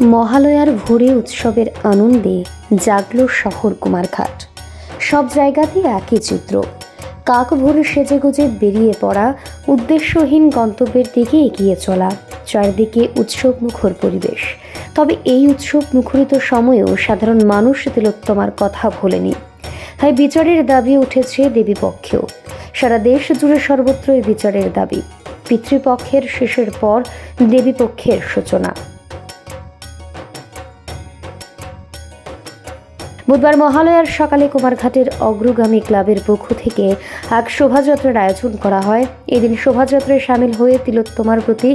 মহালয়ার ভোরে উৎসবের আনন্দে জাগলো শহর কুমারঘাট। সব জায়গাতেই একই চিত্র। কাক ভোরে সেজেগুজে বেরিয়ে পড়া, উদ্দেশ্যহীন গন্তব্যের দিকে এগিয়ে চলা, চারদিকে উৎসব মুখর পরিবেশ। তবে এই উৎসব মুখরিত সময়েও সাধারণ মানুষ তিলোত্তমার কথা ভোলেনি। তাই বিচারের দাবি উঠেছে দেবীপক্ষেও। সারা দেশ জুড়ে সর্বত্র এই বিচারের দাবি। পিতৃপক্ষের শেষের পর দেবীপক্ষের সূচনা। বুধবার মহালয়ার সকালে কুমারঘাটের অগ্রগামী ক্লাবের পক্ষ থেকে এক শোভাযাত্রার আয়োজন করা হয়। এদিন শোভাযাত্রায় সামিল হয়ে তিলোত্তমার প্রতি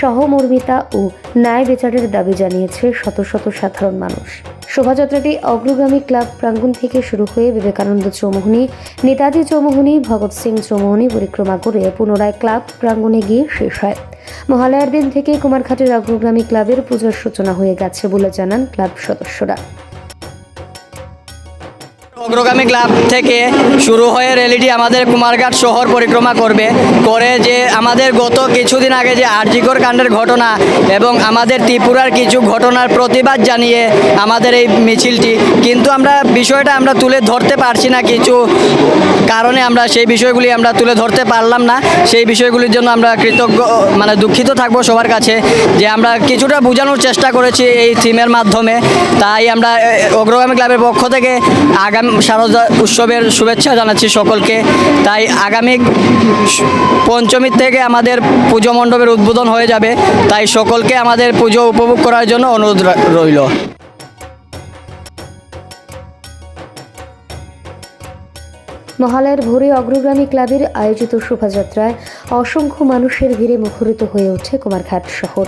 সহমর্মিতা ও ন্যায় বিচারের দাবি জানিয়েছে শত শত সাধারণ মানুষ। শোভাযাত্রাটি অগ্রগামী ক্লাব প্রাঙ্গণ থেকে শুরু হয়ে বিবেকানন্দ চৌমুহনী, নেতাজি চৌমুহনী, ভগৎ সিং চৌমুহনী পরিক্রমা করে পুনরায় ক্লাব প্রাঙ্গণে গিয়ে শেষ হয়। মহালয়ার দিন থেকে কুমারঘাটের অগ্রগামী ক্লাবের পূজার সূচনা হয়ে গেছে বলে জানান ক্লাব সদস্যরা। অগ্রগামী ক্লাব থেকে শুরু হয়ে র্যালিটি আমাদের কুমারঘাট শহর পরিক্রমা করবে। করে যে আমাদের গত কিছুদিন আগে যে আরজিকর কাণ্ডের ঘটনা এবং আমাদের ত্রিপুরার কিছু ঘটনার প্রতিবাদ জানিয়ে আমাদের এই মিছিলটি, কিন্তু আমরা বিষয়টা আমরা তুলে ধরতে পারছি না, কিছু কারণে আমরা সেই বিষয়গুলি আমরা তুলে ধরতে পারলাম না। সেই বিষয়গুলির জন্য আমরা কৃতজ্ঞ মানে দুঃখিত থাকব সবার কাছে যে আমরা কিছুটা বোঝানোর চেষ্টা করেছি এই থিমের মাধ্যমে। তাই আমরা অগ্রগামী ক্লাবের পক্ষ থেকে আগামী শারদা উৎসবের শুভেচ্ছা জানাচ্ছি সকলকে। তাই আগামী পঞ্চমীর থেকে আমাদের পুজো মণ্ডপের উদ্বোধন হয়ে যাবে। তাই সকলকে আমাদের পুজো উপভোগ করার জন্য অনুরোধ রইল। মহালয়ার ভোরে অগ্রগামী ক্লাবের আয়োজিত শোভাযাত্রায় অসংখ্য মানুষের ভিড়ে মুখরিত হয়ে ওঠে কুমারঘাট শহর।